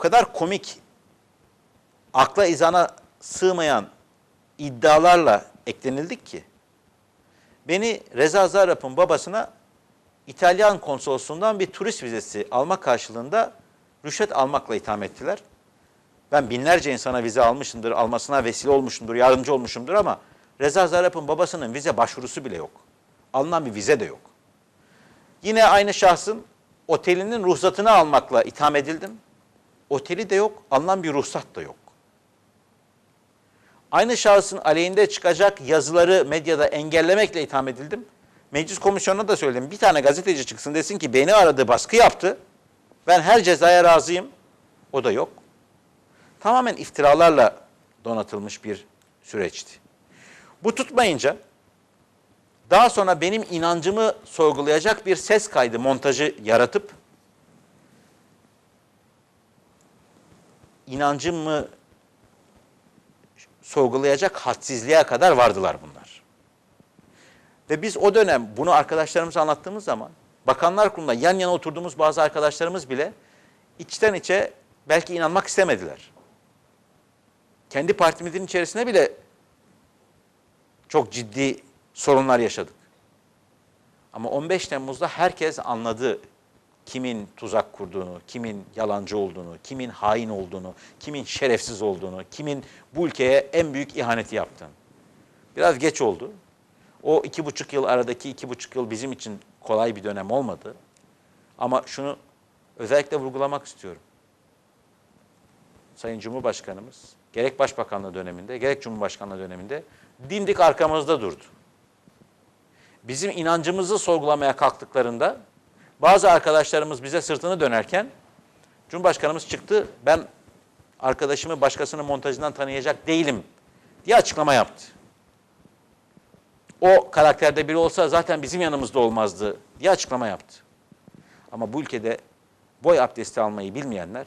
kadar komik, akla izana sığmayan iddialarla eklenildik ki beni Reza Zarrab'ın babasına İtalyan konsolosluğundan bir turist vizesi alma karşılığında rüşvet almakla itham ettiler. Ben binlerce insana vize almışımdır, almasına vesile olmuşumdur, yardımcı olmuşumdur ama Reza Zarrab'ın babasının vize başvurusu bile yok. Alınan bir vize de yok. Yine aynı şahsın otelinin ruhsatını almakla itham edildim. Oteli de yok, alınan bir ruhsat da yok. Aynı şahsın aleyhinde çıkacak yazıları medyada engellemekle itham edildim. Meclis komisyonuna da söyledim. Bir tane gazeteci çıksın desin ki beni aradı, baskı yaptı. Ben her cezaya razıyım. O da yok. Tamamen iftiralarla donatılmış bir süreçti. Bu tutmayınca daha sonra benim inancımı sorgulayacak bir ses kaydı montajı yaratıp inancımı sorgulayacak hadsizliğe kadar vardılar bunlar. Ve biz o dönem bunu arkadaşlarımıza anlattığımız zaman bakanlar kurulunda yan yana oturduğumuz bazı arkadaşlarımız bile içten içe belki inanmak istemediler. Kendi partimizin içerisinde bile çok ciddi sorunlar yaşadık. Ama 15 Temmuz'da herkes anladı kimin tuzak kurduğunu, kimin yalancı olduğunu, kimin hain olduğunu, kimin şerefsiz olduğunu, kimin bu ülkeye en büyük ihaneti yaptığını. Biraz geç oldu. O iki buçuk yıl aradaki iki buçuk yıl bizim için kolay bir dönem olmadı. Ama şunu özellikle vurgulamak istiyorum. Sayın Cumhurbaşkanımız gerek Başbakanlığı döneminde gerek Cumhurbaşkanlığı döneminde dimdik arkamızda durdu. Bizim inancımızı sorgulamaya kalktıklarında bazı arkadaşlarımız bize sırtını dönerken Cumhurbaşkanımız çıktı. Ben arkadaşımı başkasının montajından tanıyacak değilim diye açıklama yaptı. O karakterde biri olsa zaten bizim yanımızda olmazdı diye açıklama yaptı. Ama bu ülkede boy abdesti almayı bilmeyenler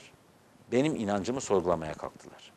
benim inancımı sorgulamaya kalktılar.